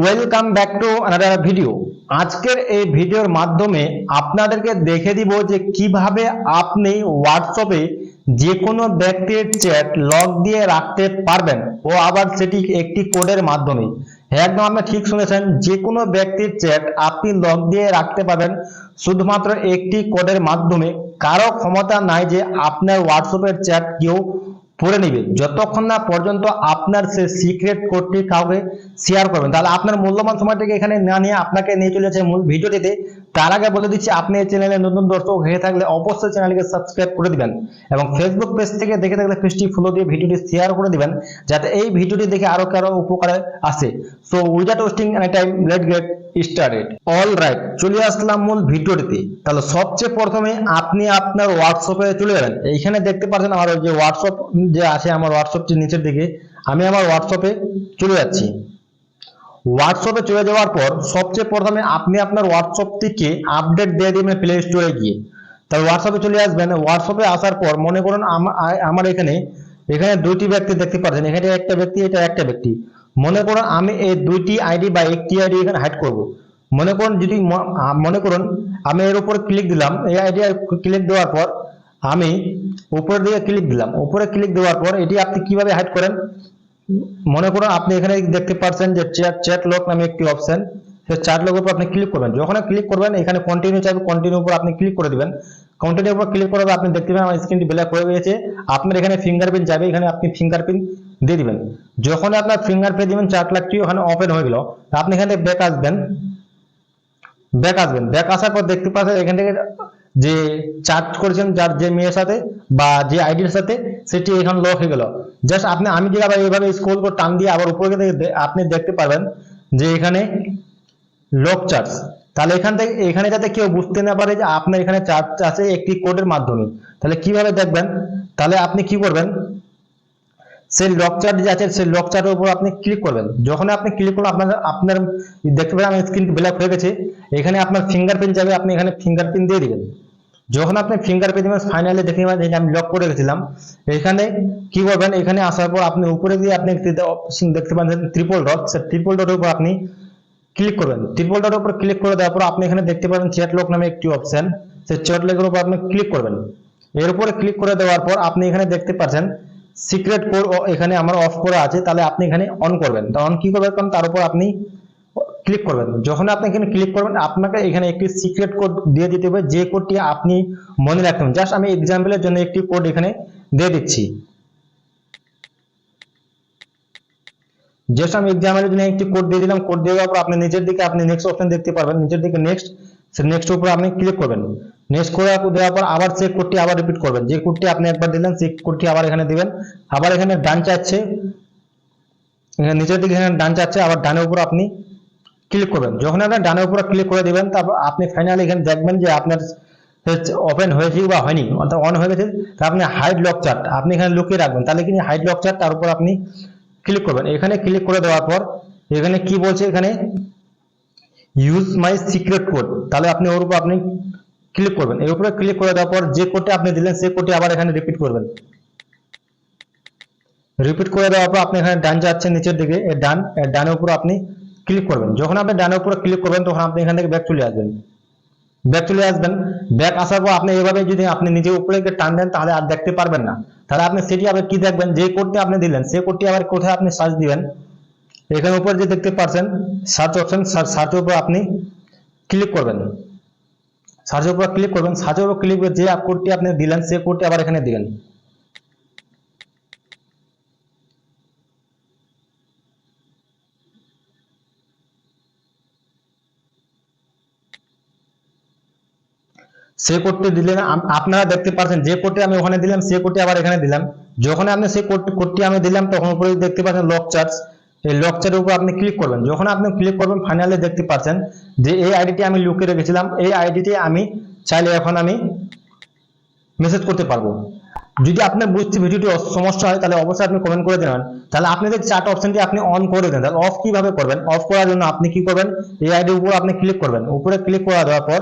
Welcome back to another video আজকের এই ভিডিওর মাধ্যমে আপনাদেরকে দেখে দিব যে কীভাবে আপনি হোয়াটসঅ্যাপে যে কোনো ব্যক্তির চ্যাট লগ দিয়ে রাখতে পারবেন ও আবার সেটি একটি কোডের মাধ্যমে। একদম আপনি ঠিক শুনেছেন যে কোনো ব্যক্তির চ্যাট আপনি লগ দিয়ে রাখতে পারবেন শুধুমাত্র একটি কোডের মাধ্যমে। কারও ক্ষমতা নাই যে আপনার হোয়াটসঅ্যাপের চ্যাট কেউ পড়ে নিবে। যতক্ষণ না পর্যন্ত আপনার সে সিক্রেট কোডটি কাউকে শেয়ার করবেন তাহলে আপনার মূল্যবান সময়টাকে এখানে না নিয়ে আপনাকে নিয়ে চলেছে মূল ভিডিওটিতে। তার আগে বলে দিচ্ছি, আপনি এই চ্যানেলে নতুন দর্শক হয়ে থাকলে অবশ্যই চ্যানেলকে সাবস্ক্রাইব করে দিবেন এবং ফেসবুক পেজ থেকে দেখে থাকলে পেজটি ফলো দিয়ে ভিডিওটি শেয়ার করে দিবেন, যাতে এই ভিডিওটি দেখে আরও কারও উপকারে আসে। So without wasting any time let get started all right চলে আসলাম মূল ভিডিওটিতে। তাহলে সবচেয়ে প্রথমে আপনি আপনার হোয়াটসঅ্যাপে চলে যাবেন। এইখানে দেখতে পাচ্ছেন আমার যে হোয়াটসঅ্যাপ যে আছে, আমার হোয়াটসঅ্যাপটি নিচের দিকে, আমি আমার হোয়াটসঅ্যাপে চলে যাচ্ছি। হোয়াটসঅ্যাপে চলে যাওয়ার পর সবচেয়ে প্রথমে আপনি আপনার হোয়াটসঅ্যাপটিকে আপডেট দিয়ে দিবেন প্লে স্টোরে গিয়ে। তাহলে হোয়াটসঅ্যাপে চলে আসবেন। হোয়াটসঅ্যাপে আসার পর মনে করুন আমার এখানে এখানে দুইটি ব্যক্তি দেখতে পাচ্ছেন। এখানে একটা ব্যক্তি, এটা একটা ব্যক্তি। মনে করুন আমি এই দুইটি আইডি বা একটি আইডি এখানে হাইড করব। মনে করুন যদি মনে করুন আমি এর উপর ক্লিক দিলাম, এই আইডি ক্লিক দেওয়ার পর আমি উপরের দিকে ক্লিক দিলাম। উপরে ক্লিক দেওয়ার পর এটি আপনি কীভাবে হাইড করেন? মনে করুন আপনি এখানে দেখতে পাচ্ছেন যে চ্যাট লক নামে একটি অপশন সেই চ্যাট লকের উপর আপনি ক্লিক করবেন। যখন ক্লিক করবেন, এখানে কন্টিনিউ চাইবে কন্টিনিউ উপর আপনি ক্লিক করে দিবেন। কন্টিনিউ উপর ক্লিক পর আপনি দেখতে পাবেন আমার স্ক্রিনটি ব্ল্যাক হয়ে গেছে আপনার এখানে ফিঙ্গারপ্রিন্ট যাবে, এখানে আপনি ফিঙ্গারপ্রিন্ট দিয়ে দিবেন। যখন আপনার ফিঙ্গার ফিঙ্গারপ্রিন্ট দিবেন চ্যাট লাকটি ওখানে ওপেন হয়ে গেল আপনি এখানে ব্যাক আসবেন। ব্যাক আসবেন। ব্যাক আসার পর দেখতে পাচ্ছেন এখান থেকে যে চার্জ করেছেন যার যে মেয়ের সাথে বা যে আইডির সাথে, সেটি এখন লক হয়ে গেল। জাস্ট আপনি, আমি আবার এইভাবে স্ক্রল করে টান দিয়ে আবার উপরে থেকে আপনি দেখতে পারবেন যে এখানে লক চার্জ তাহলে এখান থেকে, এখানে যাতে কেউ বুঝতে না পারে যে আপনার এখানে চার্জ আছে একটি কোডের মাধ্যমে। তাহলে কীভাবে দেখবেন? তাহলে আপনি কি করবেন? সেই লক চার্ট যে আছে, সেই লক চার্টের উপর আপনি ক্লিক করবেন। যখন আপনি ক্লিক করবেন, আপনার আপনার দেখতে পাবেন আমার স্ক্রিন ব্ল্যাক হয়ে গেছে। এখানে আপনার ফিঙ্গারপ্রিন্ট যাবে, আপনি এখানে ফিঙ্গারপ্রিন্ট দিয়ে দিবেন। যখন আপনি ফিঙ্গারপ্রিন্ট দিবেন ফাইনালি দেখে নেবেন আমি লক করে গেছিলাম এখানে কি করবেন, এখানে আসার পর আপনি উপরে দিয়ে আপনি অপশন দেখতে পাচ্ছেন ট্রিপল ডট সেই ট্রিপল ডটের উপর আপনি ক্লিক করবেন। ট্রিপল ডটের উপর ক্লিক করে দেওয়ার পর আপনি এখানে দেখতে পাবেন চ্যাট লক নামে একটি অপশন সেই চ্যাট লকের উপর আপনি ক্লিক করবেন। এর উপরে ক্লিক করে দেওয়ার পর আপনি এখানে দেখতে পাচ্ছেন সিক্রেট কোড এখানে আমার অফ করা আছে, তাহলে আপনি এখানে অন করবেন। তখন কি করবেন? কারণ তার উপর আপনি ক্লিক করবেন। যখন আপনি এখানে ক্লিক করবেন, আপনাকে এখানে একটি সিক্রেট কোড দিয়ে দিতে হবে। যে কোডটি আপনি মনে রাখবেন। জাস্ট আমি এক্সাম্পলের জন্য একটি কোড এখানে দিয়ে দিচ্ছি। জাস্ট আমি এক্সাম্পলের জন্য একটি কোড দিয়ে দিলাম। কোড দেওয়ার পর আপনি নিচের দিকে, আপনি নেক্সট অপশন দেখতে পারবেন। নিচের দিকে নেক্সট নেক্সট উপর আপনি ক্লিক করবেন। নেক্সট করে দেওয়ার পর আবার সেই কোডটি আবার রিপিট করবেন। যে কোডটি আপনি একবার দিলেন, সেই কোডটি আবার এখানে দিবেন। আবার এখানে ডান চাচ্ছে এখানে নিচের দিকে এখানে ডান চাচ্ছে আবার ডানের উপর আপনি ক্লিক করবেন। যখন আপনি ডানের উপর ক্লিক করে দিবেন, তারপর আপনি ফাইনালি এখানে দেখবেন যে আপনার ওপেন হয়েছে বা হয়নি, অর্থাৎ অন হয়ে গেছে, তা আপনি হাইড লক চার্ট আপনি এখানে লুকিয়ে রাখবেন। তাহলে কি হাইড লক চার্ট তার উপর আপনি ক্লিক করবেন। এখানে ক্লিক করে দেওয়ার পর, এখানে কি বলছে এখানে? ইউজ মাই সিক্রেট কোড তাহলে আপনি ওর উপর আপনি ক্লিক করবেন। এর উপরে ক্লিক করে দেওয়ার পর যে কোডটা আপনি দিলেন, সেই কোডটি আবার এখানে রিপিট করবেন। রিপিট করে দেওয়ার পর আপনি এখানে ডান যাচ্ছেন নিচের দিকে। এর ডান এর ডানের উপর আপনি ক্লিক করবেন। যখন আপনি ডানের উপরে ক্লিক করবেন, তখন আপনি এখান থেকে ব্যাক চলে আসবেন। ব্যাক চলে আসবেন। ব্যাক আসার পর আপনি এভাবে যদি আপনি নিজে উপরে টান দেন, তাহলে আর দেখতে পারবেন না। তাহলে আপনি সেটি আবার কি দেখবেন? যে কোডটি আপনি দিলেন, সেই কোডটি আবার কোথায় আপনি সার্চ দিবেন? এখানে উপরে যে দেখতে পাচ্ছেন সার্চ অপশন সার্চের উপর আপনি ক্লিক করবেন। সার্চের উপর ক্লিক করবেন সার্চের উপর ক্লিক করে যে কোডটি আপনি দিলেন, সেই কোডটি আবার এখানে দিবেন। সে কোডটি দিলেন আপনারা দেখতে পাচ্ছেন যে কোডটি আমি ওখানে দিলাম সে কোডটি আবার এখানে দিলাম। যখন আপনি সেই কোডটি কোডটি আমি দিলাম, তখন উপরে দেখতে পাচ্ছেন লক চার্জ এই লক চার্জের উপর আপনি ক্লিক করবেন। যখন আপনি ক্লিক করবেন ফাইনালি দেখতে পাচ্ছেন যে এই আইডিটি আমি লুকিয়ে রেখেছিলাম। এই আইডিটি আমি চাইলে এখন আমি মেসেজ করতে পারব। যদি আপনার বুঝতে ভিডিওটি সমস্যা হয়, তাহলে অবশ্যই আপনি কমেন্ট করে দেবেন তাহলে আপনি আপনাদের চার্ট অপশনটি আপনি অন করে দেন, তাহলে অফ কীভাবে করবেন? অফ করার জন্য আপনি কি করবেন? এই আইডির উপর আপনি ক্লিক করবেন। উপরে ক্লিক করা দেওয়ার পর,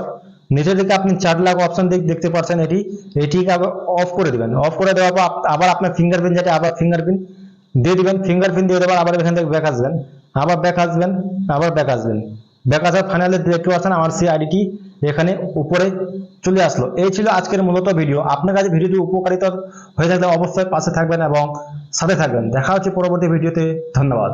নিচের দিকে আপনি চার্ট লাগ অপশন দেখতে পাচ্ছেন এটি। আবার অফ করে দেবেন। অফ করে দেওয়ার পর আবার আপনার ফিঙ্গারপ্রিন্ট যেটা, আবার ফিঙ্গারপ্রিন্ট দিয়ে দিবেন ফিঙ্গারপ্রিন্ট দিয়ে দেওয়ার আবার এখান থেকে ব্যাক আসবেন। আবার ব্যাক আসবেন, আবার ব্যাক আসবেন। ব্যাক আসার ফাইনালে দেখতে পাচ্ছেন আমার সেই আইডিটি এখানে উপরে চলে আসলো। এই ছিল আজকের মূলত ভিডিও আপনার কাছে ভিডিওটি উপকারিতা হয়ে থাকলে অবশ্যই পাশে থাকবেন এবং সাথে থাকবেন। দেখা হচ্ছে পরবর্তী ভিডিওতে ধন্যবাদ।